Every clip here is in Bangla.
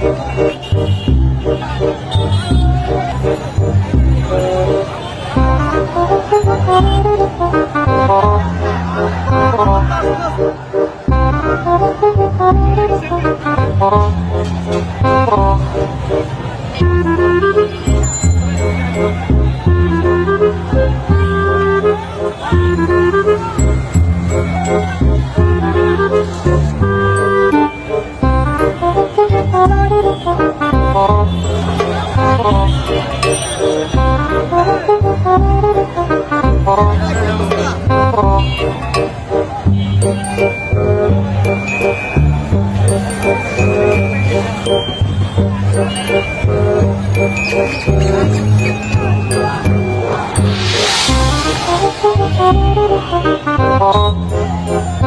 Thank you.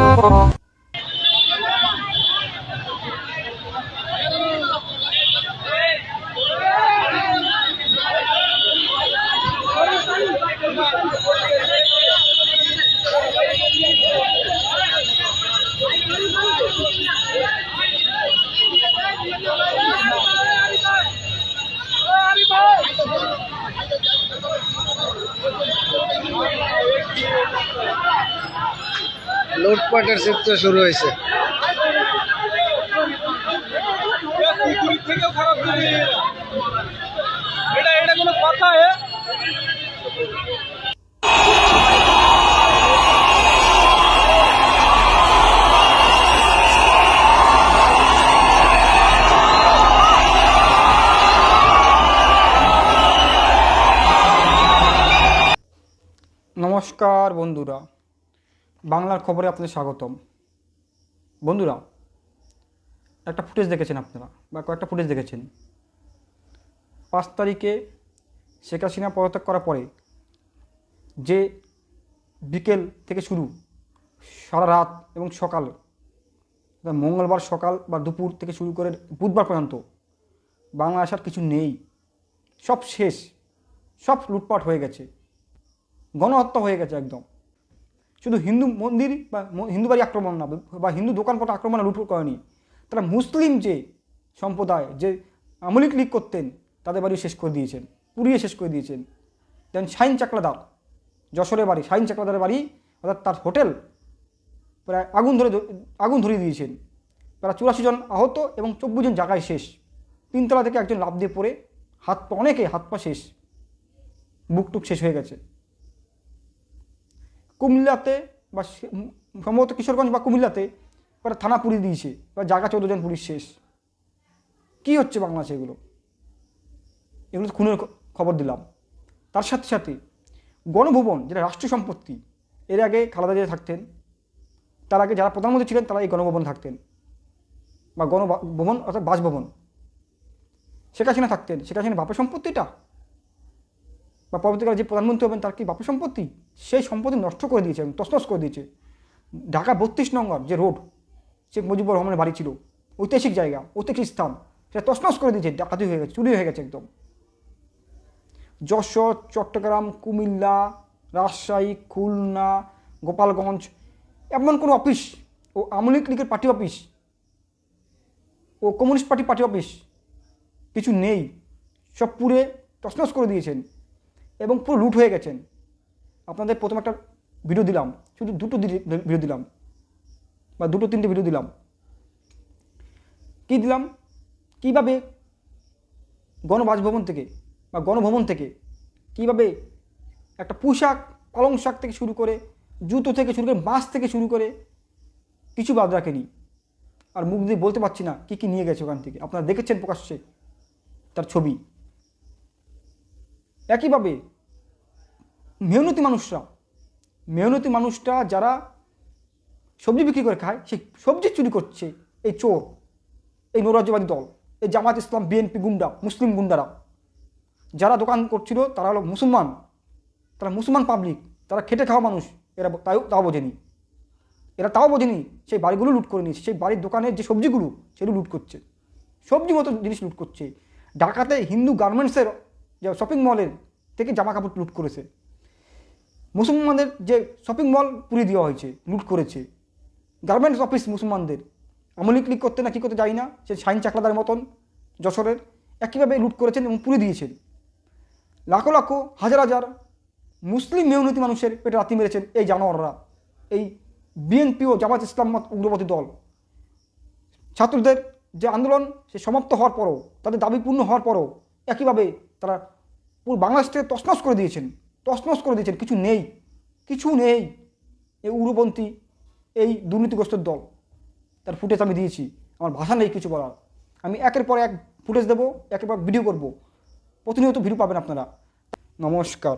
Oh. লুটপাটের চিত্র শুরু হয়েছে। হ্যাঁ নমস্কার বন্ধুরা বাংলার খবরে আপনাদের স্বাগতম। বন্ধুরা, একটা ফুটেজ দেখেছেন আপনারা, বা কয়েকটা ফুটেজ দেখেছেন। পাঁচ তারিখে শেখ হাসিনা পদত্যাগ করার পরে যে বিকেল থেকে শুরু, সারা রাত এবং সকাল মঙ্গলবার সকাল বা দুপুর থেকে শুরু করে বুধবার পর্যন্ত বাংলা আসার কিছু নেই। সব শেষ, সব লুটপাট হয়ে গেছে, গণহত্যা হয়ে গেছে একদম। শুধু হিন্দু মন্দির বা হিন্দু বাড়ি আক্রমণ না, বা হিন্দু দোকানপাট আক্রমণ লুট করেনি। তারা মুসলিম যে সম্প্রদায়, যে আমলিক লীগ করতেন, তাদের বাড়ি শেষ করে দিয়েছেন, পুড়িয়ে শেষ করে দিয়েছেন। দেন শাইন চাকলাদার, যশোরের বাড়ি, শাইন চাকলাদারের বাড়ি, অর্থাৎ তার হোটেল প্রায় আগুন ধরে আগুন ধরিয়ে দিয়েছেন। প্রায় চুরাশি জন আহত এবং চব্বিশ জন জায়গায় শেষ। তিনতলা থেকে একজন লাভ দিয়ে পড়ে, হাত পা, অনেকে হাত পা শেষ বুক টুক শেষ হয়ে গেছে। কুমিল্লাতে বা সম্ভবত কিশোরগঞ্জ বা কুমিল্লাতে ওরা থানা পুড়িয়ে দিয়েছে বা জায়গা চৌদ্দ জন পুলিশ শেষ। কী হচ্ছে বাংলাদেশে এগুলো? এগুলো খুনের খবর দিলাম। তার সাথে সাথে গণভবন, যেটা রাষ্ট্র সম্পত্তি, এর আগে খালেদা জিয়া থাকতেন, তার আগে যারা প্রধানমন্ত্রী ছিলেন, তারা এই গণভবন থাকতেন। বা গণভবন অর্থাৎ বাসভবন। শেখ হাসিনা থাকতেন। শেখ হাসিনা বাপের সম্পত্তিটা? বা পরবর্তীকালে যে প্রধানমন্ত্রী হবেন, তার কি বাপের সম্পত্তি? সেই সম্পত্তি নষ্ট করে দিয়েছে এবং তসনস করে দিয়েছে। ঢাকা বত্রিশ নম্বর যে রোড শেখ মুজিবুর রহমানের বাড়ি ছিল, ঐতিহাসিক জায়গা, ঐতিহাসিক স্থান, সেটা তসনস করে দিয়েছে, ডাকাতি হয়ে গেছে, চুরি হয়ে গেছে একদম। যশোর, চট্টগ্রাম, কুমিল্লা, রাজশাহী, খুলনা, গোপালগঞ্জ, এমন কোনো অফিস ও আমলিক লীগের পার্টি অফিস ও কমিউনিস্ট পার্টি পার্টি অফিস কিছু নেই। সব পুরে তসনস করে দিয়েছেন। এবং পুরো লুট হয়ে গেছেন। আপনাদের প্রথম একটা ভিডিও দিলাম। শুধু দুটো ভিডিও দিলাম। বা দুটো তিনটে ভিডিও দিলাম। কী দিলাম? কীভাবে গণবাসভবন থেকে বা গণভবন থেকে কীভাবে একটা পোশাক, পালং শাক থেকে শুরু করে, জুতো থেকে শুরু করে বাঁশ থেকে শুরু করে, কিছু বাদ রাখেনি। আর মুখ দিয়ে বলতে পারছি না কী কী নিয়ে গেছে ওখান থেকে। আপনারা দেখেছেন প্রকাশ্যে তার ছবি। একইভাবে মেহনতি মানুষরা মেহনতি মানুষরা যারা সবজি বিক্রি করে খায়, সেই সবজি চুরি করছে এই চোর, এই নৈরাজ্যবাদী দল, এই জামাত ইসলাম, বিএনপি গুন্ডা, মুসলিম গুন্ডারা। যারা দোকান করছিল, তারা হলো মুসলমান, তারা মুসলমান পাবলিক তারা খেটে খাওয়া মানুষ, এরা তাও তাও বোঝেনি। এরা তাও বোঝেনি সেই বাড়িগুলো লুট করে নিয়েছে, সেই বাড়ির দোকানের যে সবজিগুলো, সেগুলো লুট করছে। সবজি মতো জিনিস লুট করছে। ঢাকাতে হিন্দু গার্মেন্টসের যে শপিং মলের থেকে জামা কাপড় লুট করেছে। মুসলমানদের যে শপিং মল পুড়িয়ে দেওয়া হয়েছে, লুট করেছে। গার্মেন্টস অফিস মুসলমানদের। আমলিক লিক করতে না কী করতে যাই না, সে শাইন চাকলাদার মতন যশোরের একইভাবে লুট করেছেন এবং পুড়ে দিয়েছেন। লাখো লাখো, হাজার হাজার মুসলিম মেহনতি মানুষের পেটে রাতি মেরেছেন এই জানোয়াররা, এই বিএনপি ও জামাত ইসলাম উগ্রপন্থী দল। ছাত্রদের যে আন্দোলন, সে সমাপ্ত হওয়ার পরও, তাদের দাবি পূর্ণ হওয়ার পরও একইভাবে তারা পুরো বাংলাদেশ থেকে তছনছ করে দিয়েছেন, তসনস করে দিয়েছেন। কিছু নেই কিছু নেই। এই উগ্রপন্থী এই দুর্নীতিগ্রস্ত দল, তার ফুটেজ আমি দিয়েছি। আমার ভাষা নেই কিছু বলার। আমি একের পর এক ফুটেজ দেবো, একের পর ভিডিও করব। প্রতিনিয়ত ভিডিও পাবেন আপনারা। নমস্কার।